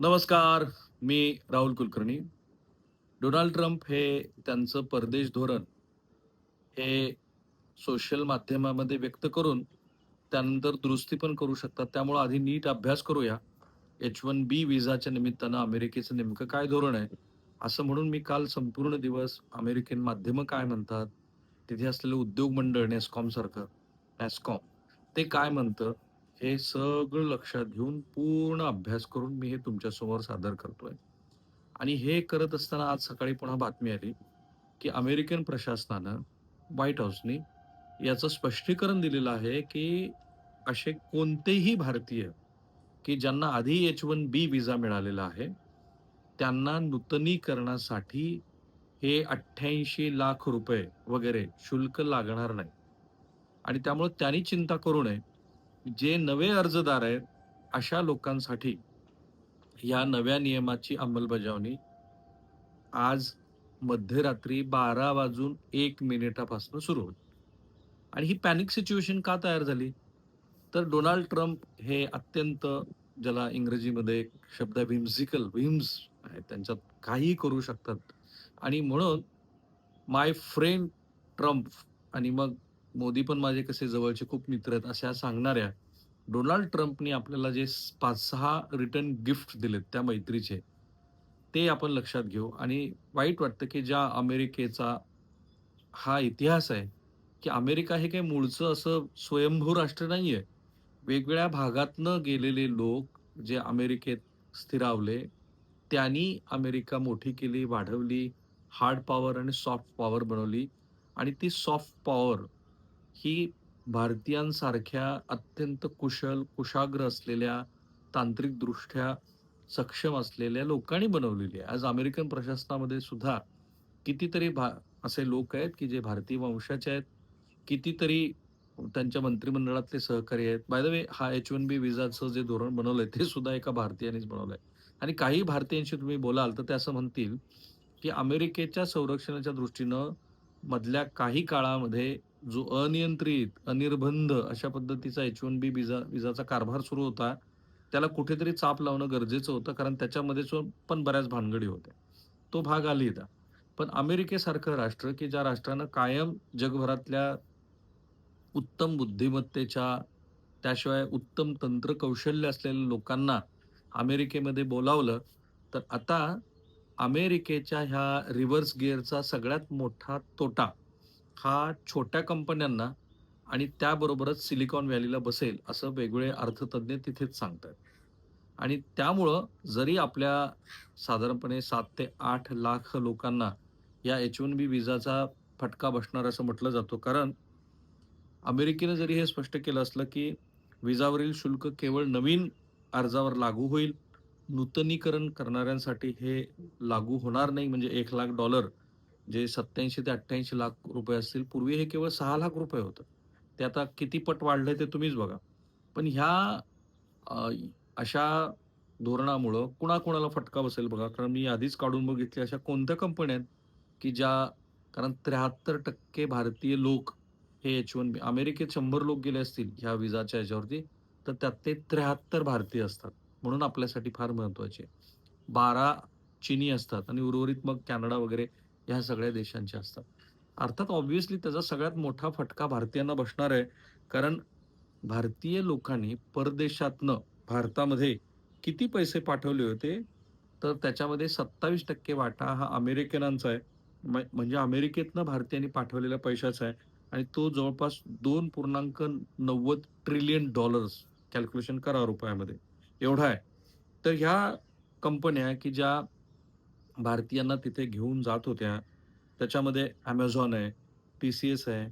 नमस्कार मी Rahul Kulkarni. Donald Trump हे त्यांचं परदेश धोरण हे सोशल माध्यमामध्ये व्यक्त करून त्यानंतर दुरुस्ती पण करू शकतात. त्यामुळं आधी नीट अभ्यास करूया. एच वन बी विजाच्या निमित्तानं अमेरिकेचं नेमकं काय धोरण आहे? असं म्हणून मी काल संपूर्ण दिवस अमेरिकन माध्यमं काय म्हणतात? तिथे असलेलं उद्योग मंडळ नेस्कॉम सारखं. नॅस्कॉम ते काय म्हणतं? हे सगळं लक्षात घेऊन पूर्ण अभ्यास करून मी हे तुमच्यासमोर सादर करतोय. आणि हे करत असताना आज सकाळी पुन्हा बातमी आली की अमेरिकन प्रशासनानं व्हाईट हाऊसनी याचं स्पष्टीकरण दिलेलं आहे की असे कोणतेही भारतीय की ज्यांना आधी एच वन बी विजा मिळालेला आहे त्यांना नूतनीकरणासाठी हे अठ्ठ्याऐंशी लाख रुपये वगैरे शुल्क लागणार नाही. आणि त्यामुळे त्यांनी चिंता करू नये. जे नवे अर्जदार आहेत अशा लोकांसाठी या नव्या नियमाची अंमलबजावणी आज मध्यरात्री बारा वाजून एक मिनिटापासून सुरू होईल. आणि ही पॅनिक सिच्युएशन का तयार झाली? तर डोनाल्ड ट्रम्प हे अत्यंत ज्याला इंग्रजीमध्ये एक शब्द आहे व्हिम्सिकल व्हिम्स आहे त्यांच्यात काहीही करू शकतात. आणि म्हणून माय फ्रेंड ट्रम्प आणि मग मोदी पण माझे कसे जवळचे खूप मित्र आहेत अशा सांगणाऱ्या डोनाल्ड ट्रम्पनी आपल्याला जे पाच सहा रिटर्न गिफ्ट दिलेत त्या मैत्रीचे ते आपण लक्षात घेऊ. आणि वाईट वाटतं की ज्या अमेरिकेचा हा इतिहास आहे की अमेरिका हे काही मूळचं असं स्वयंभू राष्ट्र नाही आहे वेगवेगळ्या भागातनं गेलेले लोक जे अमेरिकेत स्थिरावले त्यांनी अमेरिका मोठी केली वाढवली हार्ड पॉवर आणि सॉफ्ट पॉवर बनवली. आणि ती सॉफ्ट पॉवर ही भारतीयांसारख्या अत्यंत कुशल कुशाग्र असलेल्या तांत्रिकदृष्ट्या सक्षम असलेल्या लोकांनी बनवलेली आहे. आज अमेरिकन प्रशासनामध्ये सुद्धा कितीतरी भा असे लोक आहेत की जे भारतीय वंशाचे आहेत. कितीतरी त्यांच्या मंत्रिमंडळातले सहकारी आहेत. बाय द वे हा एच वन बी विजाचं जे धोरण बनवलंय ते सुद्धा एका भारतीयानेच बनवलंय. आणि काही भारतीयांशी तुम्ही बोलाल तर ते असं म्हणतील की अमेरिकेच्या संरक्षणाच्या दृष्टीनं मधल्या काही काळामध्ये जो अनियंत्रित अनिर्बंध अशा पद्धतीचा एच वन बी विजा विजाचा कारभार सुरू होता त्याला कुठेतरी चाप लावणं गरजेचं होतं कारण त्याच्यामध्ये जो पण बऱ्याच भानगडी होत्या. तो भाग आली होता पण अमेरिकेसारखं राष्ट्र की ज्या राष्ट्रानं कायम जगभरातल्या उत्तम बुद्धिमत्तेच्या त्याशिवाय उत्तम तंत्र कौशल्य असलेल्या लोकांना अमेरिकेमध्ये बोलावलं तर आता अमेरिकेच्या ह्या रिव्हर्स गिअरचा सगळ्यात मोठा तोटा हा छोट्या कंपन्यांना आणि त्याबरोबरच सिलिकॉन व्हॅलीला बसेल असं वेगवेगळे अर्थतज्ञ तिथेच सांगतात आणि त्यामुळं जरी आपल्या साधारणपणे सात ते आठ लाख लोकांना या एच वन बी विजाचा फटका बसणार असं म्हटलं जातो. कारण अमेरिकेनं जरी हे स्पष्ट केलं असलं की विजावरील शुल्क केवळ नवीन अर्जावर लागू होईल नूतनीकरण करणाऱ्यांसाठी हे लागू होणार नाही म्हणजे एक लाख डॉलर जे सत्याऐंशी ते अठ्ठ्याऐंशी लाख रुपये असतील पूर्वी हे केवळ सहा लाख रुपये होतं. ते आता किती पट वाढलंय ते तुम्हीच बघा. पण ह्या अशा धोरणामुळं कुणाकुणाला फटका बसेल बघा. कारण मी आधीच काढून बघितले अशा कोणत्या कंपन्या आहेत की ज्या कारण त्र्याहत्तर टक्के भारतीय लोक हे एच वन बी अमेरिकेत शंभर लोक गेले असतील ह्या विजाच्या याच्यावरती तर त्यात ते त्र्याहत्तर भारतीय असतात. म्हणून आपल्यासाठी फार महत्त्वाचे बारा चिनी असतात आणि उर्वरित मग कॅनडा वगैरे ह्या सगळ्या देशांच्या असतात. अर्थात ऑब्व्हियसली त्याचा सगळ्यात मोठा फटका भारतीयांना बसणार आहे. कारण भारतीय लोकांनी परदेशातनं भारतामध्ये किती पैसे पाठवले होते? तर त्याच्यामध्ये सत्तावीस टक्के वाटा हा अमेरिकनांचा आहे. म- म्हणजे अमेरिकेतनं भारतीयांनी पाठवलेल्या पैशाचा आहे. आणि तो जवळपास दोन पूर्णांक नव्वद ट्रिलियन डॉलर्स कॅल्क्युलेशन करा रुपयामध्ये. एवढा आहे. तर ह्या कंपन्या की ज्या भारतीयांना तिथे घेऊन जात होत्या. त्याच्यामध्ये ॲमेझॉन आहे टी सी एस आहे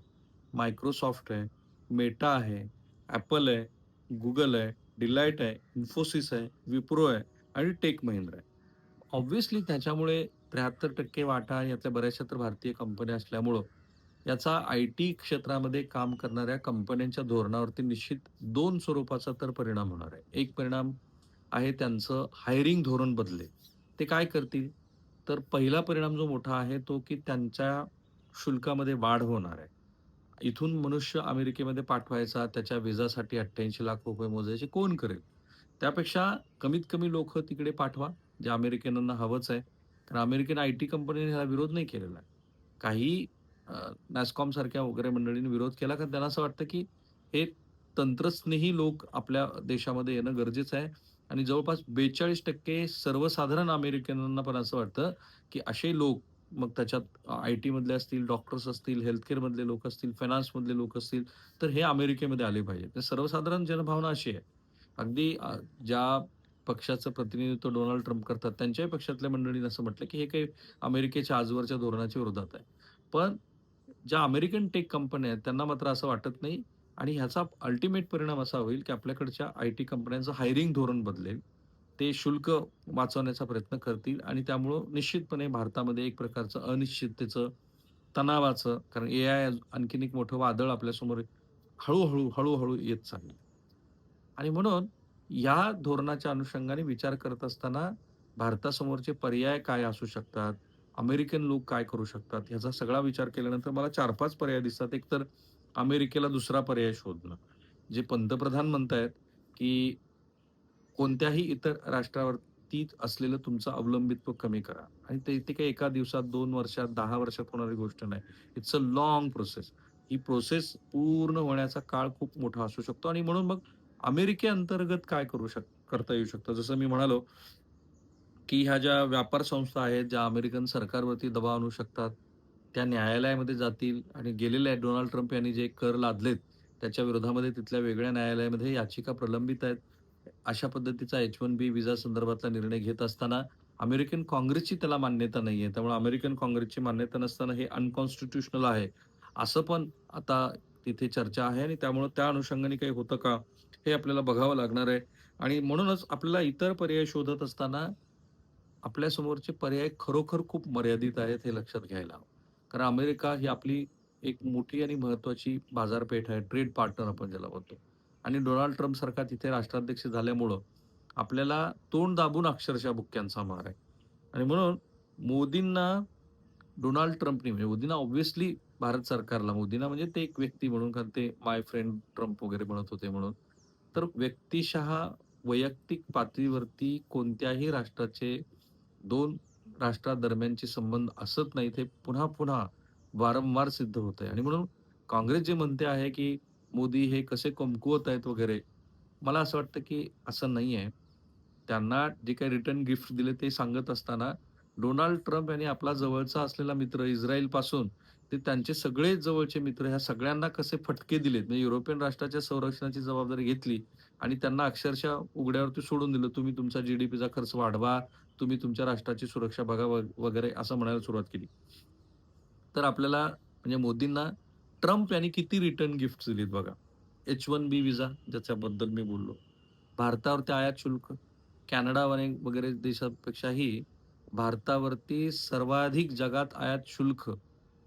मायक्रोसॉफ्ट आहे मेटा आहे ॲपल आहे गुगल आहे डिलाईट आहे इन्फोसिस आहे विप्रो आहे आणि टेक महिंद्रा आहे. ऑब्व्हियसली त्याच्यामुळे त्र्याहत्तर टक्के वाटा यातल्या बऱ्याचशा तर भारतीय कंपन्या असल्यामुळं याचा आय टी क्षेत्रामध्ये काम करणाऱ्या कंपन्यांच्या धोरणावरती निश्चित दोन स्वरूपाचा तर परिणाम होणार आहे. एक परिणाम आहे त्यांचं हायरिंग धोरण बदले ते काय करतील? तर पहिला परिणाम जो मोठा आहे तो की त्यांच्या शुल्कामध्ये वाढ होणार आहे इथून मनुष्य अमेरिकेमध्ये पाठवायचा त्याच्या विजासाठी अठ्ठ्याऐंशी लाख रुपये मोजायचे कोण करेल त्यापेक्षा कमीत कमी लोकं तिकडे पाठवा, जे अमेरिकनांना हवंच आहे. कारण अमेरिकन आयटी कंपनीने ह्याला विरोध नाही केलेला आहे. काही अ, नॅस्कॉम सारख्या वगैरे मंडळींनी विरोध केला, कारण त्यांना असं वाटतं, की हे तंत्रस्नेही लोक आपल्या देशामध्ये येणं गरजेचं आहे आणि जवळपास 42% सर्वसाधारण अमेरिकनांना पण असं वाटतं, की असे लोक मग त्याच्यात आय टीमधले असतील, डॉक्टर्स असतील, हेल्थकेअरमधले लोक असतील, फायनान्समधले लोक असतील, तर हे अमेरिकेमध्ये आले पाहिजेत. सर्वसाधारण जनभावना अशी आहे. अगदी ज्या पक्षाचं प्रतिनिधित्व डोनाल्ड ट्रम्प करतात, त्यांच्याही पक्षातल्या मंडळींनी असं म्हटलं, की हे काही अमेरिकेच्या आजवरच्या धोरणाच्या विरोधात आहे. पण ज्या अमेरिकन टेक कंपन्या आहेत, त्यांना मात्र असं वाटत नाही आणि ह्याचा अल्टिमेट परिणाम असा होईल, की आपल्याकडच्या आय टी कंपन्यांचं हायरिंग धोरण बदलेल. ते शुल्क वाचवण्याचा प्रयत्न करतील आणि त्यामुळं निश्चितपणे भारतामध्ये एक प्रकारचं अनिश्चिततेचं, तणावाचं कारण ए आय आणखीन एक मोठं वादळ आपल्यासमोर हळूहळू हळूहळू येत चाललंय. आणि म्हणून या धोरणाच्या अनुषंगाने विचार करत असताना भारतासमोरचे पर्याय काय असू शकतात? अमेरिकन लोक काय करू शकतात? ह्याचा सगळा विचार केल्यानंतर मला 4-5 पर्याय दिसतात. एक तर अमेरिकेला दुसरा पर्याय शोधणं. जे पंतप्रधान म्हणतायत, की कोणत्याही इतर राष्ट्रावरती असलेलं तुमचं अवलंबित्व कमी करा आणि ते ते काही एका दिवसात, दोन वर्षात, दहा वर्षात होणारी गोष्ट नाही. It's a long process. He process पूर्ण होण्याचा काळ खूप मोठा असू शकतो आणि म्हणून मग अमेरिकेअंतर्गत काय करू शक करता येऊ शकतं? जसं मी म्हणालो, की ह्या ज्या व्यापार संस्था आहेत, ज्या अमेरिकन सरकारवरती दबाव आणू शकतात, त्या न्यायालयामध्ये जातील आणि गेलेले आहेत डोनाल्ड ट्रम्प यांनी जे कर लादलेत, त्याच्या विरोधामध्ये तिथल्या वेगळ्या न्यायालयामध्ये याचिका प्रलंबित आहेत. अशा पद्धतीचा एच वन बी व्हिसा संदर्भातला निर्णय घेत असताना अमेरिकन काँग्रेसची त्याला मान्यता नाहीये. त्यामुळे अमेरिकन काँग्रेसची मान्यता नसताना हे अनकॉन्स्टिट्युशनल आहे, असं पण आता तिथे चर्चा आहे आणि त्यामुळं त्या अनुषंगाने काही होतं का? हे आपल्याला बघावं लागणार आहे आणि म्हणूनच आपल्याला इतर पर्याय शोधत असताना आपल्यासमोरचे पर्याय खरोखर खूप मर्यादित आहेत, हे लक्षात घ्यायला हवं. कारण अमेरिका ही आपली एक मोठी आणि महत्त्वाची बाजारपेठ आहे. ट्रेड पार्टनर आपण ज्याला म्हणतो आणि डोनाल्ड ट्रम्पसारखा तिथे राष्ट्राध्यक्ष झाल्यामुळं आपल्याला तोंड दाबून अक्षरशः बुक्क्यांचा मार आहे आणि म्हणून मोदींना डोनाल्ड ट्रम्पनी म्हणजे मोदींना ऑब्व्हियसली भारत सरकारला मोदींना म्हणजे ते एक व्यक्ती म्हणून कारण ते माय फ्रेंड ट्रम्प वगैरे म्हणत होते म्हणून. तर व्यक्तिशः वैयक्तिक पातळीवरती कोणत्याही राष्ट्राचे दोन राष्ट्रादरम्यानचे संबंध असत नाहीत. हे पुन्हा-पुन्हा वारंवार सिद्ध होत आहे आणि म्हणून काँग्रेस जे म्हणते आहे, की मोदी हे कसे कमकुवत आहेत वगैरे. मला असं वाटतं, की असं नाही आहे त्यांना जे काही रिटर्न गिफ्ट दिले ते सांगत असताना डोनाल्ड ट्रम्प यांनी आपला जवळचा असलेला मित्र इस्रायलपासून ते त्यांचे सगळे जवळचे मित्र ह्या सगळ्यांना कसे फटके दिलेत. म्हणजे युरोपियन राष्ट्राच्या संरक्षणाची जबाबदारी घेतली आणि त्यांना अक्षरशः उघड्यावरती सोडून दिलं. तुम्ही तुमचा जी-डी-पीचा खर्च वाढवा, तुम्ही तुमच्या राष्ट्राची सुरक्षा बघा वगैरे असं म्हणायला सुरुवात केली. तर आपल्याला म्हणजे मोदींना ट्रम्प यांनी किती रिटर्न गिफ्ट दिलीत बघा. एच-1बी व्हिसा ज्याच्याबद्दल मी बोललो. भारतावरती आयात शुल्क, कॅनडा वगैरे देशापेक्षाही भारतावरती सर्वाधिक जगात आयात शुल्क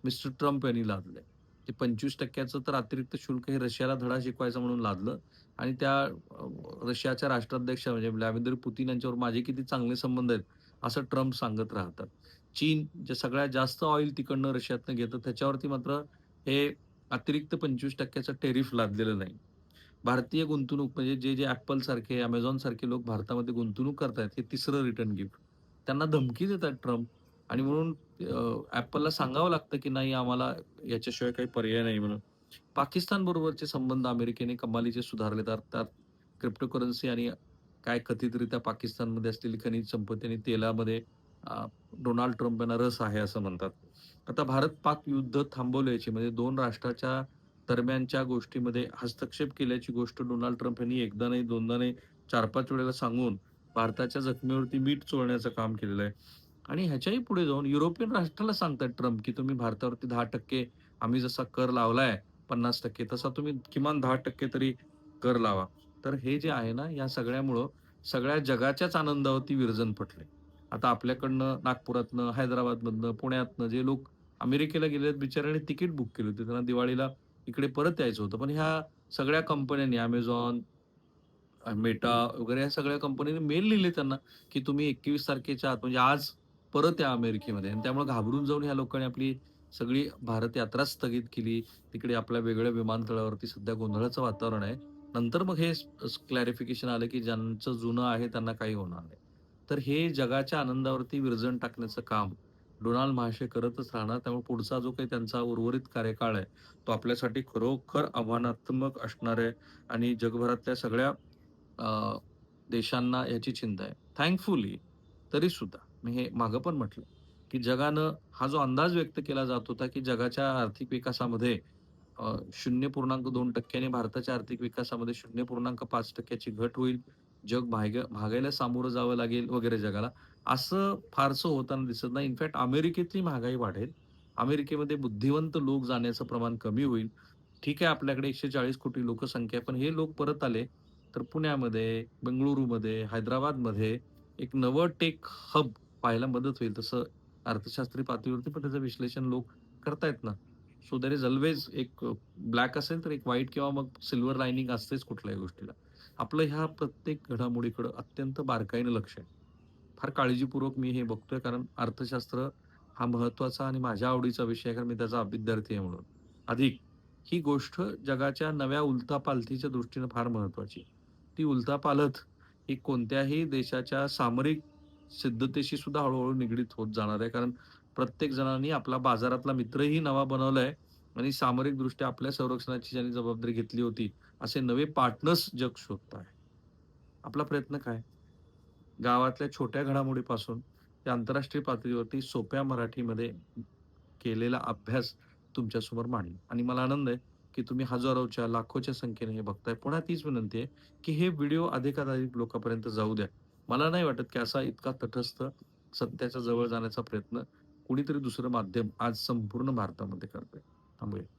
मिस्टर ट्रम्प यांनी लादलंय. ते 25% तर अतिरिक्त शुल्क हे रशियाला धडा शिकवायचा म्हणून लादलं आणि त्या रशियाच्या राष्ट्राध्यक्ष म्हणजे व्लादिमीर पुतीन यांच्यावर माझे किती चांगले संबंध आहेत, असं ट्रम्प सांगत राहतात. चीन जे सगळ्यात जास्त ऑइल तिकडनं रशियातनं घेतं, त्याच्यावरती मात्र हे अतिरिक्त 25% टेरिफ लादलेलं नाही. भारतीय गुंतवणूक म्हणजे जे, जे Apple सारखे, अमेझॉन सारखे लोक भारतामध्ये गुंतवणूक करतायत, हे तिसरं रिटर्न गिफ्ट. त्यांना धमकी देतात ट्रम्प आणि म्हणून ॲपलला सांगावं लागतं, की नाही आम्हाला याच्याशिवाय काही पर्याय नाही म्हणून. पाकिस्तान बरोबरचे संबंध अमेरिकेने कमालीचे सुधारले अर्थात क्रिप्टोकरन्सी आणि काय कथितरित्या पाकिस्तानमध्ये असलेली खनिज संपत्ती आणि तेलामध्ये डोनाल्ड ट्रम्प यांना रस आहे असं म्हणतात. आता भारत-पाक युद्ध थांबवल्याची म्हणजे दोन राष्ट्राच्या दरम्यानच्या गोष्टीमध्ये हस्तक्षेप केल्याची गोष्ट डोनाल्ड ट्रम्प यांनी एकदा नाही, दोनदा नाही, 4-5 वेळेला सांगून भारताच्या जखमेवरती मीठ चोळण्याचं काम केलेलं आहे. आणि ह्याच्याही पुढे जाऊन युरोपियन राष्ट्राला सांगतात ट्रम्प, की तुम्ही भारतावरती 10% आम्ही जसा कर लावलाय 50% तसा तुम्ही किमान 10% तरी कर लावा. तर हे जे आहे ना, या सगळ्यामुळं सगळ्या जगाच्याच आनंदावरती विरजन पटले आता आपल्याकडनं नागपुरातनं, हैदराबादमधनं, पुण्यातनं जे लोक अमेरिकेला गेले आहेत बिचाऱ्यांनी तिकीट बुक केली होती. त्यांना दिवाळीला इकडे परत यायचं होतं. पण ह्या सगळ्या कंपन्यांनी अमेझॉन मेटा वगैरे या सगळ्या कंपन्यांनी मेल लिहिले त्यांना, की तुम्ही 21 तारखेच्या आत म्हणजे आज परत या अमेरिकेमध्ये आणि त्यामुळे घाबरून जाऊन ह्या लोकांनी आपली सगळी भारत यात्रा स्थगित केली. तिकडे आपल्या वेगळ्या विमानतळावरती सध्या गोंधळाचं वातावरण आहे. नंतर मग हे क्लॅरिफिकेशन आलं की ज्यांचं जुनं आहे त्यांना काही होणार नाही. तर हे जगाच्या आनंदावरती विरजण टाकण्याचं काम डोनाल्ड महाशय करतच राहणार. त्यामुळे पुढचा जो काही त्यांचा उर्वरित कार्यकाळ आहे तो आपल्यासाठी खरोखर आव्हानात्मक असणार आहे आणि जगभरातल्या सगळ्या देशांना याची चिंता आहे. थँकफुली तरी सुद्धा मी हे मागं पण म्हटलं. की जगानं हा जो अंदाज व्यक्त केला जात होता की जगाच्या आर्थिक विकासामध्ये शून्य पूर्णांक दोन टक्क्याने भारताच्या आर्थिक विकासामध्ये शून्य पूर्णांक पाच टक्क्याची घट होईल. जग भाग भागायला सामोरं जावं लागेल वगैरे जगाला. असं फारसं होताना दिसत नाही. इनफॅक्ट अमेरिकेतली महागाई वाढेल. अमेरिकेमध्ये बुद्धिवंत लोक जाण्याचं प्रमाण कमी होईल. ठीक आहे आपल्याकडे एकशे चाळीस कोटी लोकसंख्या पण हे लोक परत आले तर पुण्यामध्ये बेंगळुरूमध्ये हैदराबादमध्ये एक नवं टेक हब पाहायला मदत होईल. तसं अर्थशास्त्री पातळीवरती पण त्याचं विश्लेषण लोक करतायत ना. सो देर इज ऑलवेज एक ब्लॅक असेल तर एक व्हाईट किंवा मग सिल्वर लायनिंग असतेच कुठल्याही गोष्टीला. आपलं ह्या प्रत्येक घडामोडीकडं अत्यंत बारकाईनं लक्ष आहे. फार काळजीपूर्वक मी हे बघतोय कारण अर्थशास्त्र हा महत्त्वाचा आणि माझ्या आवडीचा विषय आहे कारण मी त्याचा विद्यार्थी आहे म्हणून. अधिक ही गोष्ट जगाच्या नव्या उलथापालथीच्या दृष्टीनं फार महत्वाची ती उलथापालथ ही कोणत्याही देशाच्या सामरिक सिद्धतेशी सुद्धा हळूहळू निगडीत होत जाणार आहे. कारण प्रत्येक जणांनी आपला बाजारातला मित्रही नवा बनवलाय आणि सामरिक दृष्ट्या आपल्या संरक्षणाची ज्यांनी जबाबदारी घेतली होती असे नवे पार्टनर्स जग शोधत आहे आपला प्रयत्न काय? गावातल्या छोट्या घडामोडीपासून ते आंतरराष्ट्रीय पातळीवरती सोप्या मराठीमध्ये केलेला अभ्यास तुमच्यासमोर मांडला आणि मला आनंद आहे की तुम्ही हजारोच्या लाखोच्या संख्येने हे बघताय. पुन्हा तीच विनंती आहे की हे व्हिडिओ अधिकाधिक लोकांपर्यंत जाऊ द्या. मला नाही वाटत की असा इतका तटस्थ सत्याच्या जवळ जाण्याचा प्रयत्न कुणीतरी दुसरं माध्यम आज संपूर्ण भारतामध्ये करतंय. थांबूया.